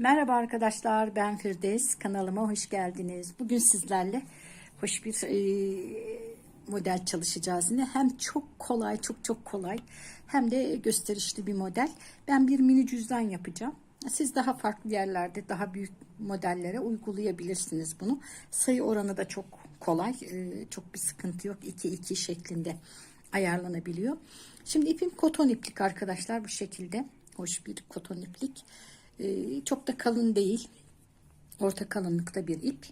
Merhaba arkadaşlar ben Firdevs kanalıma hoş geldiniz. Bugün sizlerle hoş bir e, model çalışacağız yine. Hem çok kolay çok çok kolay hem de gösterişli bir model. Ben bir mini cüzdan yapacağım. Siz daha farklı yerlerde daha büyük modellere uygulayabilirsiniz bunu. Sayı oranı da çok kolay. e, çok bir sıkıntı yok. 2-2 şeklinde ayarlanabiliyor. Şimdi ipim koton iplik arkadaşlar bu şekilde. Hoş bir koton iplik. Ee, çok da kalın değil. Orta kalınlıkta bir ip.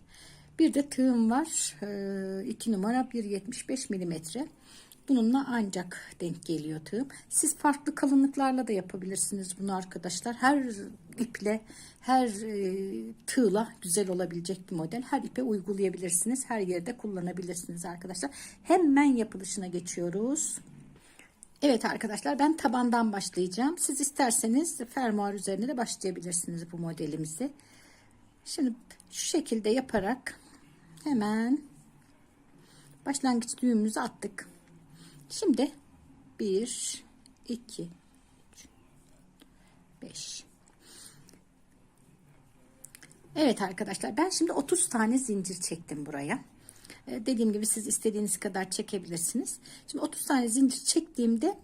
Bir de tığım var. 2 numara 1.75 milimetre. Bununla ancak denk geliyor tığım. Siz farklı kalınlıklarla da yapabilirsiniz bunu arkadaşlar. Her iple, her e, tığla güzel olabilecek bir model. Her ipe uygulayabilirsiniz. Her yerde kullanabilirsiniz arkadaşlar. Hemen yapılışına geçiyoruz. Evet arkadaşlar ben tabandan başlayacağım. Siz isterseniz fermuar üzerine de başlayabilirsiniz bu modelimizi. Şimdi şu şekilde yaparak hemen başlangıç düğümümüzü attık. Şimdi 1 2 3 5 Evet arkadaşlar ben şimdi 30 tane zincir çektim buraya. Ee, dediğim gibi siz istediğiniz kadar çekebilirsiniz. Şimdi 30 tane zincir çektiğimde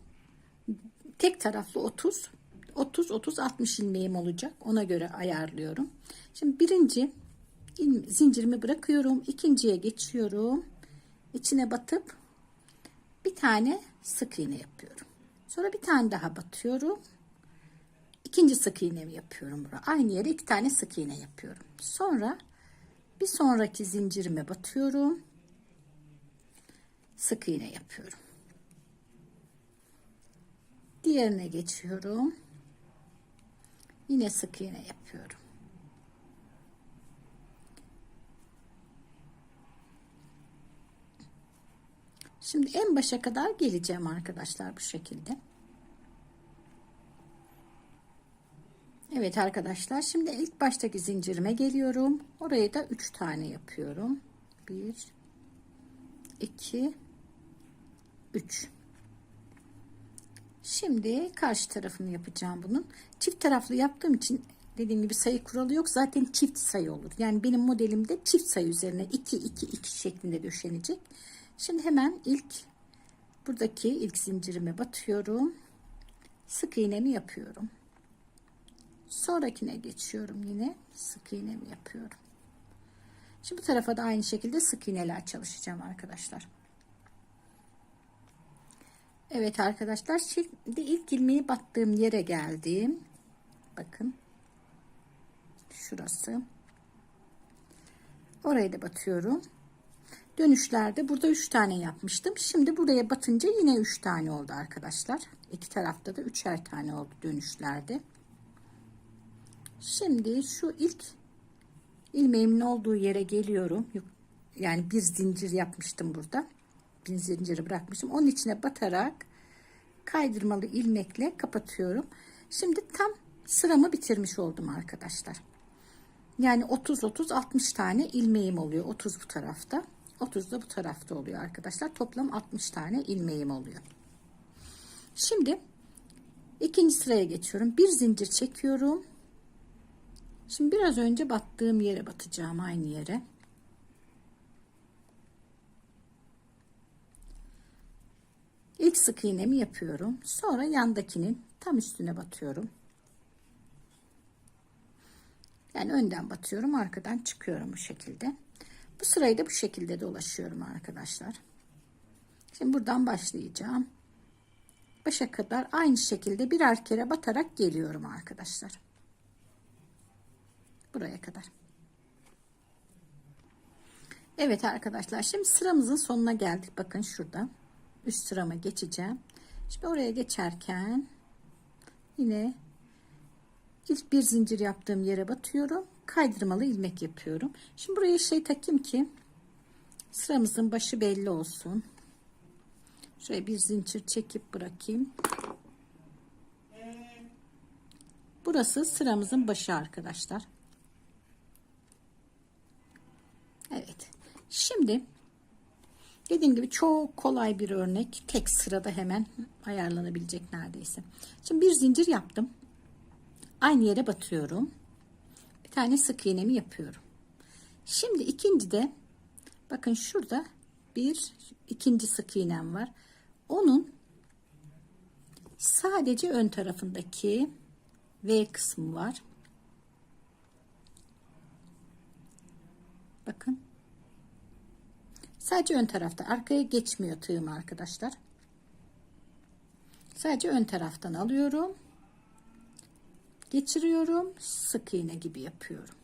tek taraflı 30 30 30 60 ilmeğim olacak. Ona göre ayarlıyorum. Şimdi birinci zincirimi bırakıyorum. ikinciye geçiyorum. İçine batıp bir tane sık iğne yapıyorum. Sonra bir tane daha batıyorum. İkinci sık iğnemi yapıyorum buraya. Aynı yere iki tane sık iğne yapıyorum. Sonra bir sonraki zincirime batıyorum. Sık iğne yapıyorum. Diğerine geçiyorum. Yine sık iğne yapıyorum. Şimdi en başa kadar geleceğim arkadaşlar bu şekilde. Evet arkadaşlar şimdi ilk baştaki zincirime geliyorum. Oraya da 3 tane yapıyorum. 1 2 3 Şimdi karşı tarafını yapacağım bunun. Çift taraflı yaptığım için dediğim gibi sayı kuralı yok. Zaten çift sayı olur. Yani benim modelimde çift sayı üzerine 2 2 2 şeklinde döşenecek. Şimdi hemen ilk buradaki ilk zincirime batıyorum. Sık iğnemi yapıyorum. Sonrakine geçiyorum yine. Sık iğnemi yapıyorum. Şimdi bu tarafa da aynı şekilde sık iğneler çalışacağım arkadaşlar. Evet arkadaşlar şimdi ilk ilmeği battığım yere geldim. Bakın. Şurası. Oraya da batıyorum. Dönüşlerde burada 3 tane yapmıştım. Şimdi buraya batınca yine 3 tane oldu arkadaşlar. İki tarafta da 3'er tane oldu dönüşlerde. Şimdi şu ilk ilmeğimin olduğu yere geliyorum. Yani bir zincir yapmıştım burada. Bir zinciri bırakmışım. Onun içine batarak kaydırmalı ilmekle kapatıyorum. Şimdi tam sıramı bitirmiş oldum arkadaşlar. Yani 30 30 60 tane ilmeğim oluyor. 30 bu tarafta. 30 da bu tarafta oluyor arkadaşlar. Toplam 60 tane ilmeğim oluyor. Şimdi ikinci sıraya geçiyorum. Bir zincir çekiyorum. Şimdi biraz önce battığım yere batacağım aynı yere. İlk sık iğnemi yapıyorum. Sonra yandakinin tam üstüne batıyorum. Yani önden batıyorum, arkadan çıkıyorum bu şekilde. Bu sırayı da bu şekilde dolaşıyorum arkadaşlar. Şimdi buradan başlayacağım. Başa kadar aynı şekilde birer kere batarak geliyorum arkadaşlar. Buraya kadar. Evet arkadaşlar şimdi sıramızın sonuna geldik. Bakın şurada üst sırama geçeceğim. Şimdi oraya geçerken yine ilk bir zincir yaptığım yere batıyorum. Kaydırmalı ilmek yapıyorum. Şimdi buraya şey takayım ki sıramızın başı belli olsun. Şuraya bir zincir çekip bırakayım. Burası sıramızın başı arkadaşlar. Evet. Şimdi dediğim gibi çok kolay bir örnek. Tek sırada hemen ayarlanabilecek neredeyse. Şimdi bir zincir yaptım. Aynı yere batıyorum. tane sık iğnemi yapıyorum. Şimdi ikinci de bakın şurada bir ikinci sık iğnem var. Onun sadece ön tarafındaki V kısmı var. Bakın. Sadece ön tarafta. Arkaya geçmiyor tığım arkadaşlar. Sadece ön taraftan alıyorum. Geçiriyorum. Sık iğne gibi yapıyorum.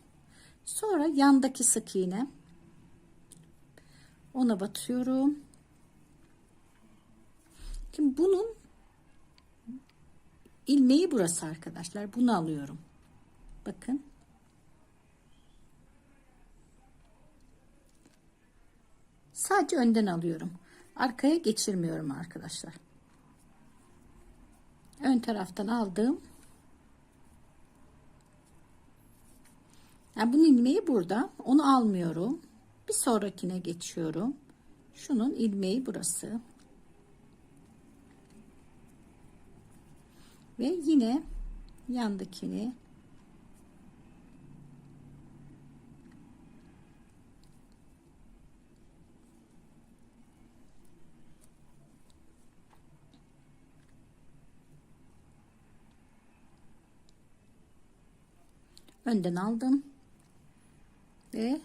Sonra yandaki sık iğne. Ona batıyorum. Şimdi bunun ilmeği burası arkadaşlar. Bunu alıyorum. Bakın. Sadece önden alıyorum. Arkaya geçirmiyorum arkadaşlar. Ön taraftan aldım. Yani bunun ilmeği burada. Onu almıyorum. Bir sonrakine geçiyorum. Şunun ilmeği burası. Ve yine yandakini önden aldım ve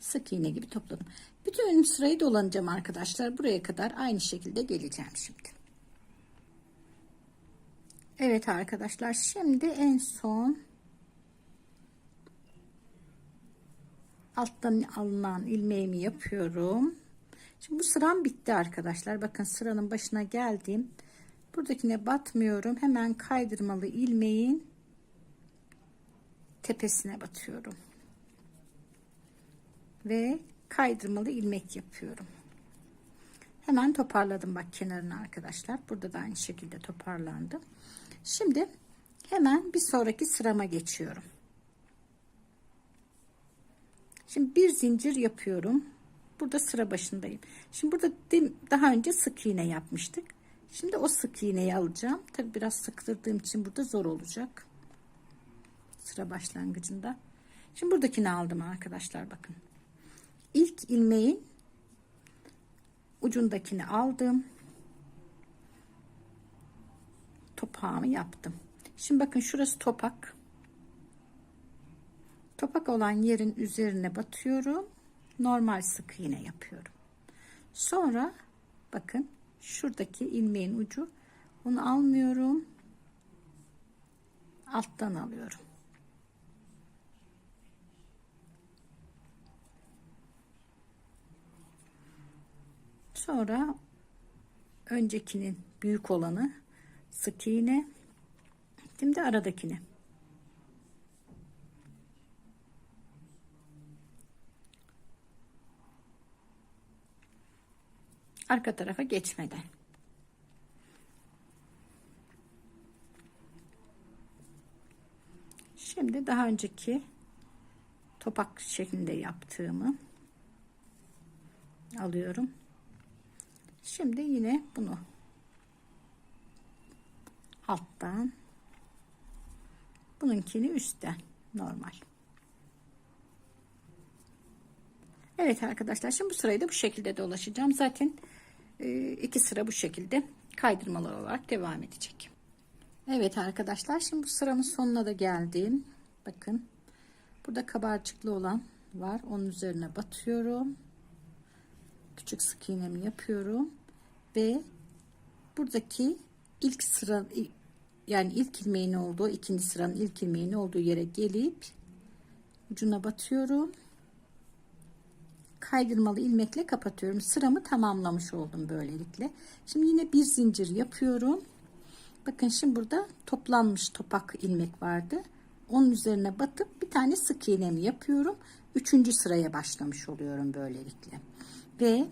sık iğne gibi topladım. Bütün sırayı dolanacağım arkadaşlar. Buraya kadar aynı şekilde geleceğim şimdi. Evet arkadaşlar şimdi en son alttan alınan ilmeğimi yapıyorum. Şimdi bu sıram bitti arkadaşlar. Bakın sıranın başına geldim. Buradakine batmıyorum. Hemen kaydırmalı ilmeğin tepesine batıyorum. Ve kaydırmalı ilmek yapıyorum. Hemen toparladım bak kenarını arkadaşlar. Burada da aynı şekilde toparlandı. Şimdi hemen bir sonraki sırama geçiyorum. Şimdi bir zincir yapıyorum. Burada sıra başındayım. Şimdi burada daha önce sık iğne yapmıştık. Şimdi o sık iğneyi alacağım. Tabi biraz sıktırdığım için burada zor olacak. Sıra başlangıcında. Şimdi buradakini aldım arkadaşlar bakın. İlk ilmeğin ucundakini aldım. Topağımı yaptım. Şimdi bakın şurası topak. Topak olan yerin üzerine batıyorum. Normal sık iğne yapıyorum. Sonra bakın şuradaki ilmeğin ucu onu almıyorum. Alttan alıyorum. Sonra öncekinin büyük olanı sık iğne. Şimdi aradakini. Arka tarafa geçmeden. Şimdi daha önceki topak şeklinde yaptığımı alıyorum. Şimdi yine bunu alttan bununkini üstten normal. Evet arkadaşlar şimdi bu sırayı da bu şekilde dolaşacağım. Zaten e, iki sıra bu şekilde kaydırmalar olarak devam edecek. Evet arkadaşlar şimdi bu sıramın sonuna da geldim. Bakın burada kabarcıklı olan var. Onun üzerine batıyorum küçük sık iğnemi yapıyorum ve buradaki ilk sıra yani ilk ilmeğin olduğu ikinci sıranın ilk ilmeğin olduğu yere gelip ucuna batıyorum. Kaydırmalı ilmekle kapatıyorum. Sıramı tamamlamış oldum böylelikle. Şimdi yine bir zincir yapıyorum. Bakın şimdi burada toplanmış topak ilmek vardı. Onun üzerine batıp bir tane sık iğnemi yapıyorum. Üçüncü sıraya başlamış oluyorum böylelikle ve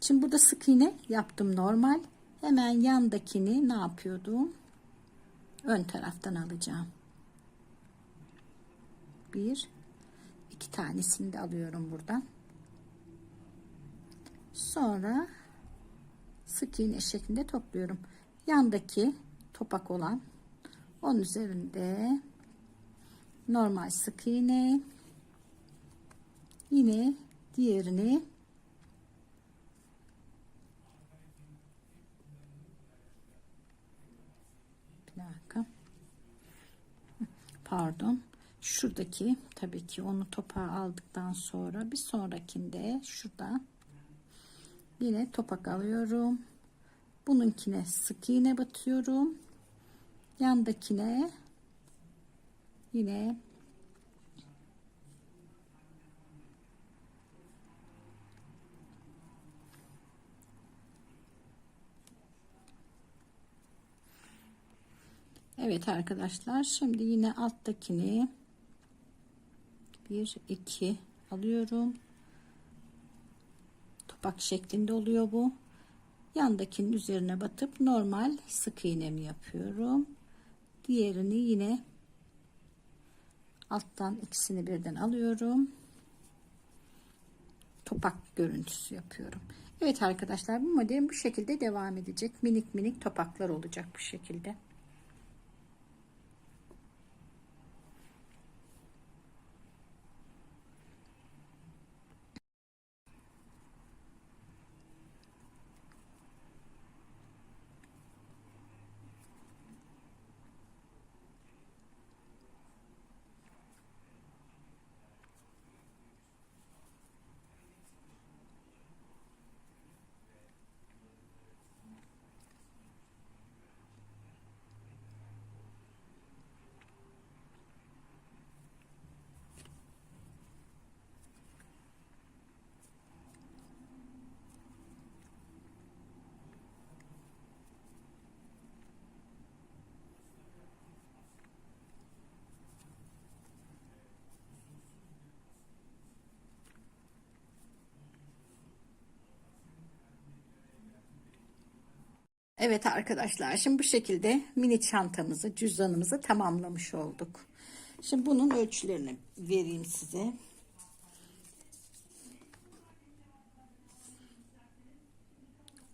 şimdi burada sık iğne yaptım normal. Hemen yandakini ne yapıyordum? Ön taraftan alacağım. Bir iki tanesini de alıyorum buradan. Sonra sık iğne şeklinde topluyorum. Yandaki topak olan onun üzerinde normal sık iğne. Yine diğerini bir dakika pardon. Şuradaki tabii ki onu topağa aldıktan sonra bir sonrakinde şurada yine topak alıyorum. Bununkine sık iğne batıyorum. Yandakine yine Evet arkadaşlar şimdi yine alttakini 1 2 alıyorum. Topak şeklinde oluyor bu. Yandakinin üzerine batıp normal sık iğnemi yapıyorum. Diğerini yine alttan ikisini birden alıyorum. Topak görüntüsü yapıyorum. Evet arkadaşlar bu model bu şekilde devam edecek. Minik minik topaklar olacak bu şekilde Evet arkadaşlar şimdi bu şekilde mini çantamızı cüzdanımızı tamamlamış olduk. Şimdi bunun ölçülerini vereyim size.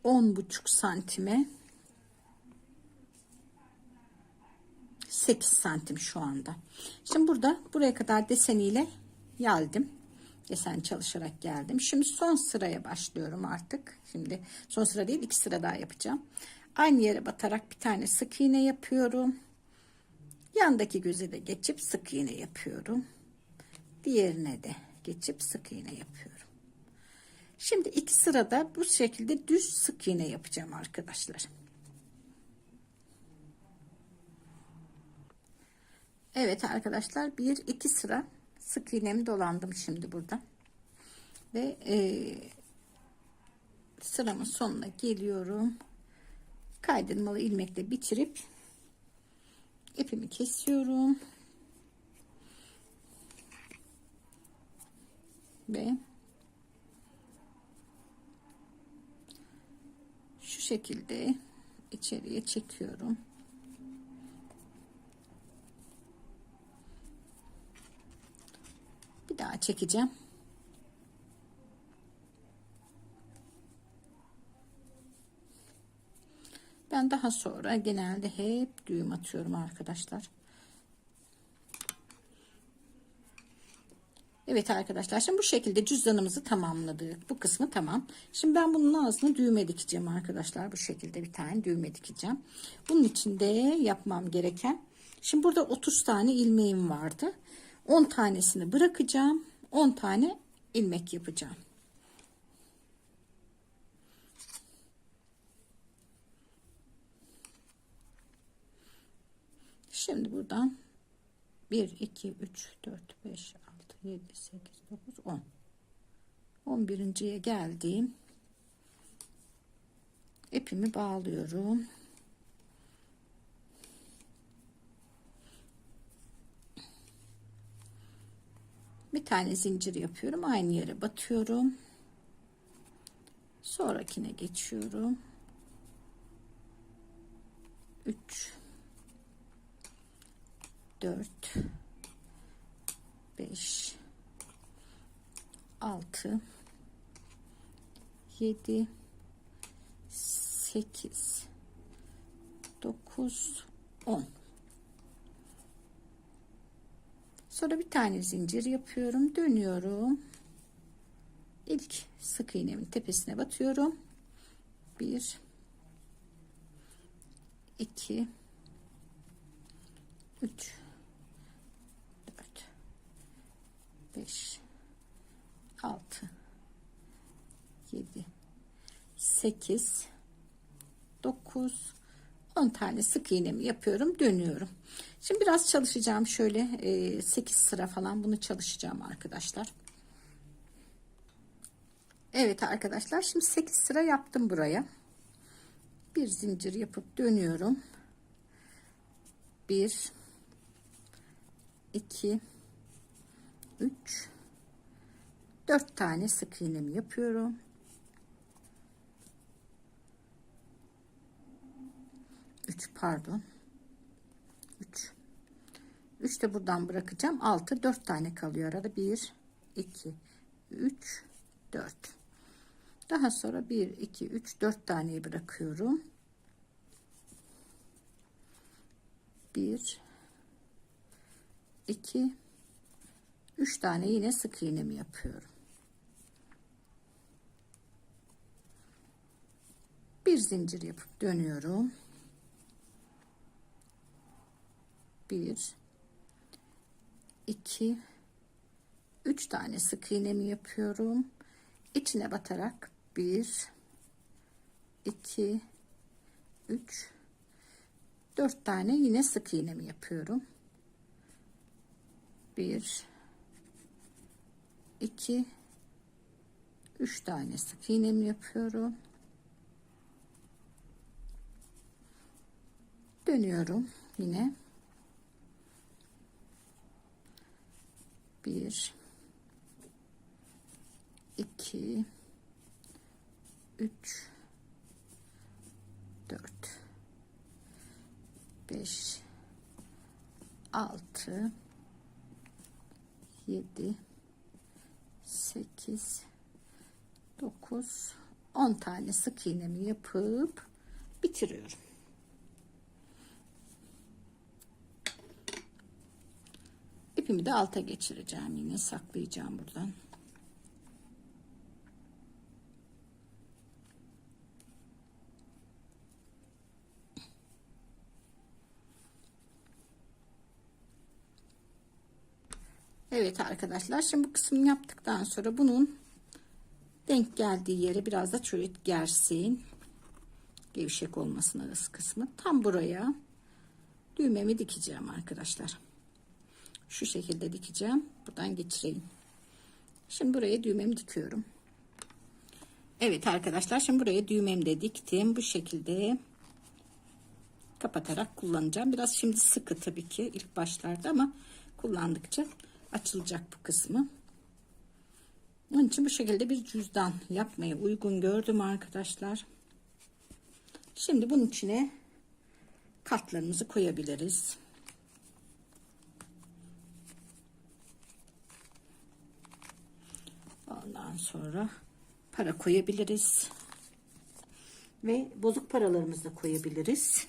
On buçuk santime 8 santim şu anda. Şimdi burada buraya kadar deseniyle geldim. Desen çalışarak geldim. Şimdi son sıraya başlıyorum artık. Şimdi son sıra değil iki sıra daha yapacağım. Aynı yere batarak bir tane sık iğne yapıyorum. Yandaki göze de geçip sık iğne yapıyorum. Diğerine de geçip sık iğne yapıyorum. Şimdi iki sırada bu şekilde düz sık iğne yapacağım arkadaşlar. Evet arkadaşlar bir iki sıra sık iğnemi dolandım şimdi burada ve e, sıramın sonuna geliyorum kaydırmalı ilmekle bitirip ipimi kesiyorum. Ve şu şekilde içeriye çekiyorum. Bir daha çekeceğim Ben daha sonra genelde hep düğüm atıyorum arkadaşlar. Evet arkadaşlar şimdi bu şekilde cüzdanımızı tamamladık. Bu kısmı tamam. Şimdi ben bunun ağzına düğme dikeceğim arkadaşlar. Bu şekilde bir tane düğme dikeceğim. Bunun için de yapmam gereken. Şimdi burada 30 tane ilmeğim vardı. 10 tanesini bırakacağım. 10 tane ilmek yapacağım. Şimdi buradan 1, 2, 3, 4, 5, 6, 7, 8, 9, 10. 11.ye geldiğim ipimi bağlıyorum. Bir tane zincir yapıyorum. Aynı yere batıyorum. Sonrakine geçiyorum. 3 4 5 6 7 8 9 10 Sonra bir tane zincir yapıyorum. Dönüyorum. İlk sık iğnemin tepesine batıyorum. 1 2 3 4 5 6 7 8 9 10 tane sık iğnemi yapıyorum dönüyorum. Şimdi biraz çalışacağım şöyle 8 sıra falan bunu çalışacağım arkadaşlar. Evet arkadaşlar şimdi 8 sıra yaptım buraya. Bir zincir yapıp dönüyorum. 1 2 3 4 tane sık iğnemi yapıyorum. Üç pardon. Üç. Üç de buradan bırakacağım. Altı dört tane kalıyor arada. Bir, iki, üç, dört. Daha sonra bir, iki, üç, dört taneyi bırakıyorum. Bir, iki, üç tane yine sık iğnemi yapıyorum. bir zincir yapıp dönüyorum. Bir, iki, üç tane sık iğnemi yapıyorum. İçine batarak bir, iki, üç, dört tane yine sık iğnemi yapıyorum. Bir, iki, üç tane sık iğnemi yapıyorum. dönüyorum yine. Bir. İki. Üç. Dört. Beş. Altı. Yedi sekiz dokuz on tane sık iğnemi yapıp bitiriyorum. İpimi de alta geçireceğim yine saklayacağım buradan. Evet arkadaşlar şimdi bu kısmını yaptıktan sonra bunun denk geldiği yere biraz da şöyle gersin. Gevşek olmasın arası kısmı. Tam buraya düğmemi dikeceğim arkadaşlar. Şu şekilde dikeceğim. Buradan geçireyim. Şimdi buraya düğmemi dikiyorum. Evet arkadaşlar şimdi buraya düğmemi de diktim. Bu şekilde kapatarak kullanacağım. Biraz şimdi sıkı tabii ki ilk başlarda ama kullandıkça açılacak bu kısmı onun için bu şekilde bir cüzdan yapmayı uygun gördüm arkadaşlar şimdi bunun içine kartlarımızı koyabiliriz Ondan sonra para koyabiliriz. Ve bozuk paralarımızı da koyabiliriz.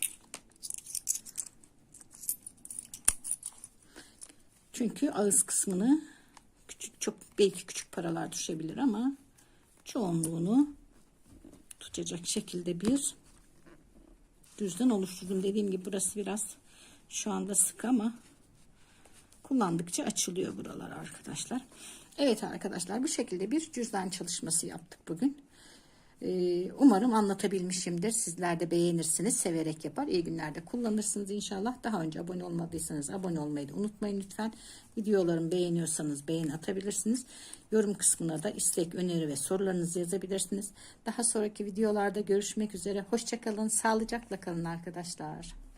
Çünkü ağız kısmını küçük çok belki küçük paralar düşebilir ama çoğunluğunu tutacak şekilde bir düzden oluşturdum. Dediğim gibi burası biraz şu anda sık ama kullandıkça açılıyor buralar arkadaşlar. Evet arkadaşlar bu şekilde bir cüzdan çalışması yaptık bugün. Ee, umarım anlatabilmişimdir. Sizler de beğenirsiniz. Severek yapar. İyi günlerde kullanırsınız inşallah. Daha önce abone olmadıysanız abone olmayı da unutmayın lütfen. Videolarımı beğeniyorsanız beğen atabilirsiniz. Yorum kısmına da istek, öneri ve sorularınızı yazabilirsiniz. Daha sonraki videolarda görüşmek üzere. Hoşçakalın. Sağlıcakla kalın arkadaşlar.